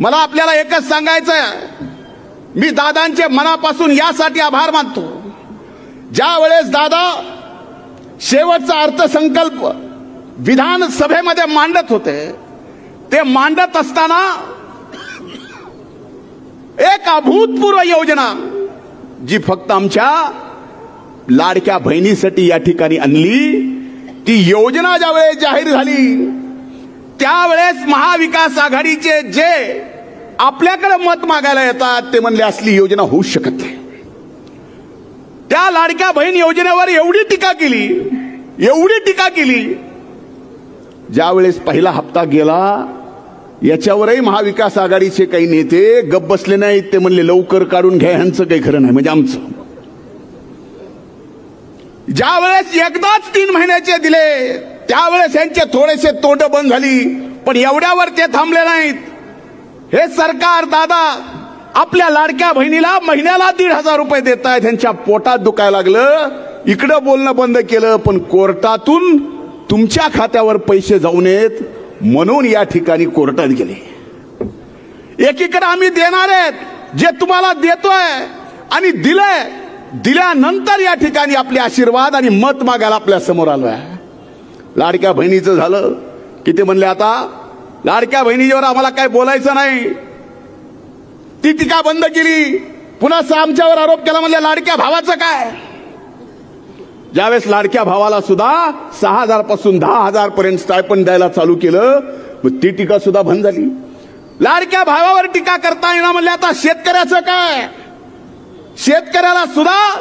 मला आपल्याला एकच सांगायचं आहे मी दादांचे मनापासून यासाठी आभार मानतो. ज्या वेळेस दादा शेवटचा अर्थसंकल्प विधानसभेमध्ये मांडत होते ते मांडत असताना एक अभूतपूर्व योजना जी फक्त आमच्या लाडक्या बहिणीसाठी या ठिकाणी आणली ती योजना ज्यावेळेस जाहीर झाली त्यावेळेस महाविकास आघाडीचे जे आपल्याकडे मत मागायला येतात ते म्हणले असली योजना होऊ शकत नाही. त्या लाडक्या बहीण योजनेवर एवढी टीका केली एवढी टीका केली. ज्यावेळेस पहिला हप्ता गेला याच्यावरही महाविकास आघाडीचे काही नेते गप बसले नाहीत. ते म्हणले लवकर काढून घ्या ह्यांचं काही खरं नाही म्हणजे आमचं. ज्यावेळेस एकदाच तीन महिन्याचे दिले त्यावेळेस यांचे थोडेसे तोंड बंद झाली पण एवढ्यावर ते थांबले नाहीत. हे सरकार दादा आपल्या लाडक्या बहिणीला महिन्याला दीड हजार रुपये देत आहेत त्यांच्या पोटात दुखायला लागलं. इकडं बोलणं बंद केलं पण कोर्टातून तुमच्या खात्यावर पैसे जाऊ नयेत म्हणून या ठिकाणी कोर्टात गेले. एकीकडे आम्ही देणार आहेत जे तुम्हाला देतोय आणि दिलंय दिल्यानंतर या ठिकाणी आपले आशीर्वाद आणि मत मागायला आपल्यासमोर आलोय. लाडक्या बहिणीचं झालं. की ते म्हणले आता लाडक्या बहिणीवर आम्हाला काय बोलायचं नाही. ती टीका बंद केली. पुन्हा आमच्यावर आरोप केला म्हणजे लाडक्या भावाचं काय? ज्यावेळेस लाडक्या भावाला सुद्धा सहा हजारपासून दहा हजार पर्यंत स्टायपन द्यायला चालू केलं मग ती टीका सुद्धा बंद झाली. लाडक्या भावावर टीका करता येणार म्हणले आता शेतकऱ्याचं काय? शेतकऱ्याला सुद्धा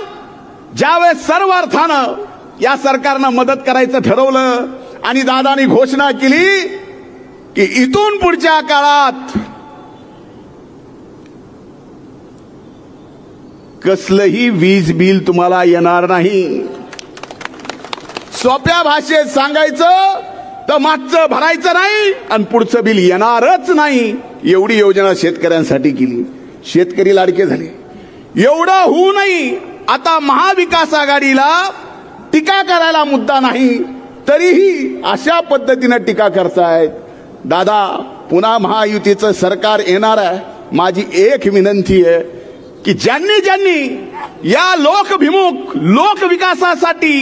ज्यावेळेस सर्व अर्थानं या सरकारनं मदत करायचं ठरवलं आणि दादानी घोषणा केली की इथून पुढच्या काळात कसलंही वीज बिल तुम्हाला येणार नाही. सोप्या भाषेत सांगायचं तर मागचं भरायचं नाही आणि पुढचं बिल येणारच नाही एवढी योजना शेतकऱ्यांसाठी केली. शेतकरी लाडके झाले. एवढं होऊ नाही. आता महाविकास आघाडीला टीका करायला मुद्दा नाही तरीही अशा पद्धतीनं टीका करतायत. दादा पुन्हा महायुतीचं सरकार येणार आहे. माझी एक विनंती आहे की ज्यांनी ज्यांनी या लोकभिमुख लोकविकासासाठी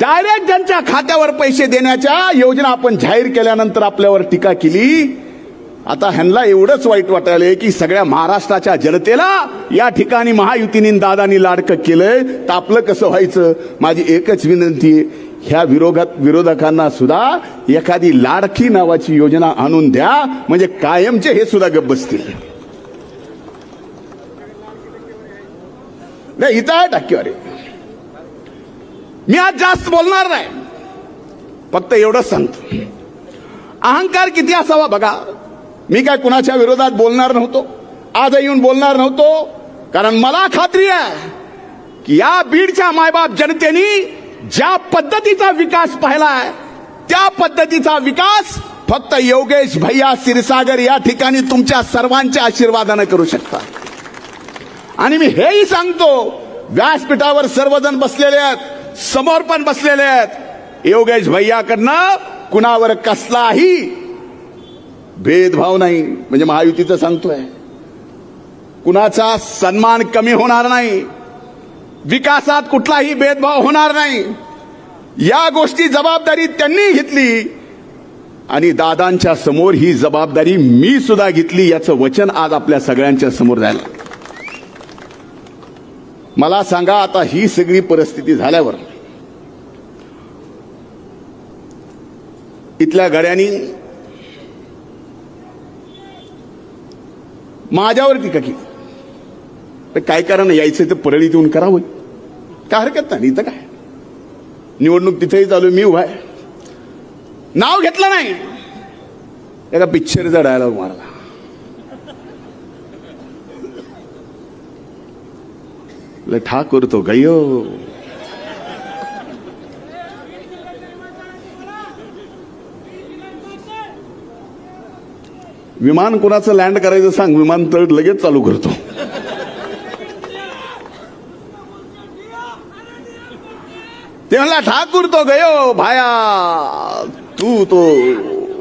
डायरेक्ट ज्यांच्या खात्यावर पैसे देण्याच्या योजना आपण जाहीर केल्यानंतर आपल्यावर टीका केली आता ह्यांना एवढंच वाईट वाटायलंय की सगळ्या महाराष्ट्राच्या जनतेला या ठिकाणी महायुतीने दादानी लाडकं केलंय. तर आपलं कसं व्हायचं? माझी एकच विनंती आहे ह्या विरोधात विरोधकांना सुद्धा एखादी लाडकी नावाची योजना आणून द्या. म्हणजे कायमचे हे सुद्धा गप्प बसतील. नाही इथं आहे टक्केवारी मी आज जास्त बोलणार नाही. फक्त एवढंच सांगतो. अहंकार किती असावा बघा. मी काय कुणाच्या विरोधात बोलणार नव्हतो? आज येऊन बोलणार नव्हतो? कारण मला खात्री आहे की या बीडच्या मायबाप जनतेनी ज्या पद्धतीचा विकास पाहिलाय त्या पद्धतीचा विकास फक्त योगेश भैया क्षीरसागर या ठिकाणी तुमच्या सर्वांच्या आशीर्वादानं करू शकता. आणि मी हेही सांगतो व्यासपीठावर सर्वजण बसलेले आहेत समोर पण बसलेले आहेत. योगेश भैयाकडनं कुणावर कसलाही भेदभाव नाही. म्हणजे महायुतीचं सांगतोय. कुणाचा सन्मान कमी होणार नाही. विकासात कुठलाही भेदभाव होणार नाही. या गोष्टी जबाबदारी त्यांनी घेतली. आणि दादांच्या समोर ही जबाबदारी मी सुद्धा घेतली याचं वचन आज आपल्या सगळ्यांच्या समोर जायला. मला सांगा आता ही सगळी परिस्थिती झाल्यावर इथल्या गड्यांनी माझ्यावर टीका केली. तर काय ना यायचं तर परळीत येऊन करावं. काय हरकत नाही इथं काय? निवडणूक तिथेही चालू मी उभा आहे. नाव घेतलं नाही. एका पिक्चरचा डायलॉग मारला. ठाकूर तो गयो. विमान कुणाचं लँड करायचं सांग विमानतळ लगेच चालू करतो. ते म्हणला ठाकूर तो गयो भाया तू तो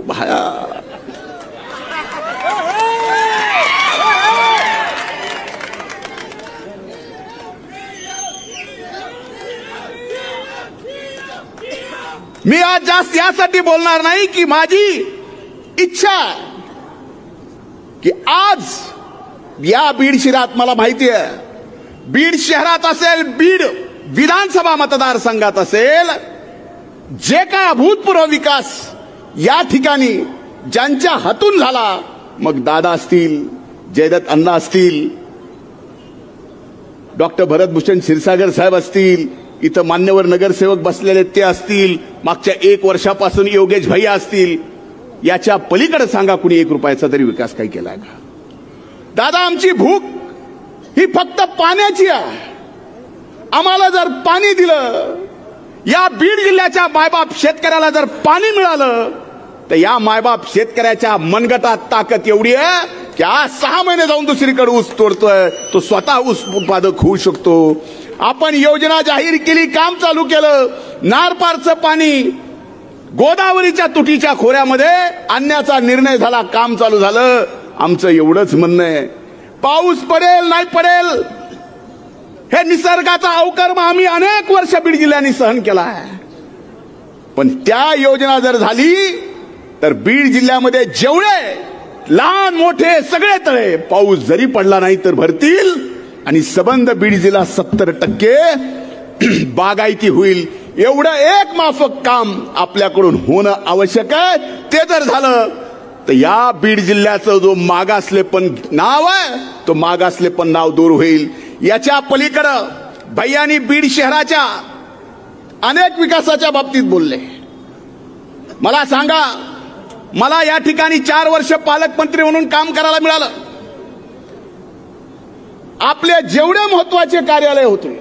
भाया. मी आज जास्त यासाठी बोलणार नाही की माझी इच्छा की आज या बीड शहरात मला माहिती आहे. बीड शहरात असेल बीड विधानसभा मतदारसंघात असेल जे काय अभूतपूर्व विकास या ठिकाणी ज्यांच्या हातून झाला मग दादा असतील जयदत्त अण्णा असतील डॉक्टर भरतभूषण क्षीरसागर साहेब असतील इथं मान्यवर नगरसेवक बसलेले ते असतील मागच्या एक वर्षापासून योगेश भैया असतील याच्या पलीकडे सांगा कुणी एक रुपयाचा तरी विकास काही केलाय का? दादा आमची भूक ही फक्त पाण्याची आहे. आम्हाला जर पाणी दिलं या बीड जिल्ह्याच्या मायबाप शेतकऱ्याला जर पाणी मिळालं तर या मायबाप शेतकऱ्याच्या मनगटात ताकद एवढी आहे की आज सहा महिने जाऊन दुसरीकडे ऊस तोडतोय. तो स्वतः ऊस उत्पादक होऊ शकतो. आपण योजना जाहीर केली काम चालू केलं नारपारचं पाणी गोदावरीच्या तुटीच्या खोऱ्यामध्ये आणण्याचा निर्णय झाला काम चालू झालं. आमचं एवढंच म्हणणं आहे. पाऊस पडेल नाही पडेल हे निसर्गाचा अवकर्म आम्ही अनेक वर्ष बीड जिल्ह्याने सहन केला आहे. पण त्या योजना जर झाली तर बीड जिल्ह्यामध्ये जेवढे लहान मोठे सगळे तळे पाऊस जरी पडला नाही तर भरतील. आणि सबंध बीड जिल्हा सत्तर टक्के बागायती होईल. एवढं एक माफक काम आपल्याकडून होणं आवश्यक आहे. ते जर झालं तर या बीड जिल्ह्याचं जो मागासलेपण नाव आहे तो मागासलेपण नाव दूर होईल. याच्या पलीकडं भैयानी बीड शहराच्या अनेक विकासाच्या बाबतीत बोलले. मला सांगा मला या ठिकाणी चार वर्ष पालकमंत्री म्हणून काम करायला मिळालं. आपले जेवढे महत्त्वाचे कार्यालय होते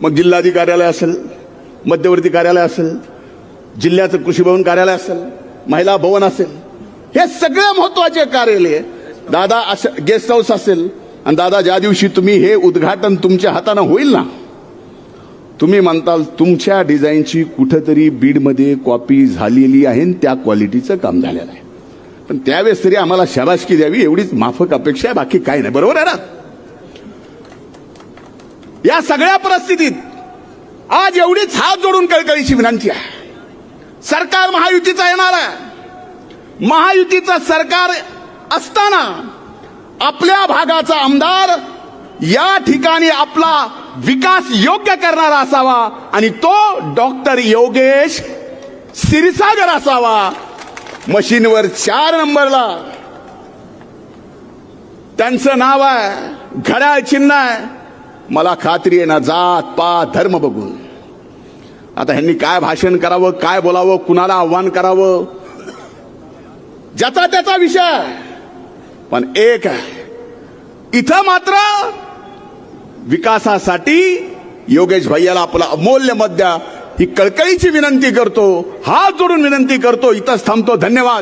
मग जिल्हाधिकारी कार्यालय असेल. मध्यवर्ती कार्यालय असेल जिल्ह्याचं कृषी भवन कार्यालय असेल महिला भवन असेल हे सगळे महत्त्वाचे कार्यालय दादा असं गेस्ट हाऊस असेल आणि दादा ज्या दिवशी तुम्ही हे उद्घाटन तुमच्या हातानं होईल ना तुम्ही म्हणताल तुमच्या डिझाईनची कुठंतरी बीडमध्ये कॉपी झालेली आहे आणि त्या क्वालिटीचं काम झालेलं आहे. पण त्यावेळेस तरी आम्हाला शाबासकी द्यावी एवढीच माफक अपेक्षा आहे बाकी काही नाही. बरोबर आहे ना? या सगळ्या परिस्थितीत आज एवढीच हात जोडून कळकळीची विनंती आहे. सरकार महायुतीचा येणार आहे. महायुतीचं सरकार असताना आपल्या भागाचा आमदार या ठिकाणी आपला विकास योग्य करणारा असावा आणि तो डॉक्टर योगेश सिरसागर असावा. मशीनवर चार नंबरला. त्यांचं नाव आहे घड्याळ चिन्ह आहे. मला खात्री आहे ना जात पात धर्म बघून. आता ह्यांनी काय भाषण करावं काय बोलावं कुणाला आव्हान करावं? ज्याचा त्याचा विषय. पण एक आहे. इथं मात्र विकासासाठी योगेश भैयाला आपलं अमूल्य मत द्या. ही कळकळीची विनंती करतो हात जोडून विनंती करतो. इथंच थांबतो. धन्यवाद.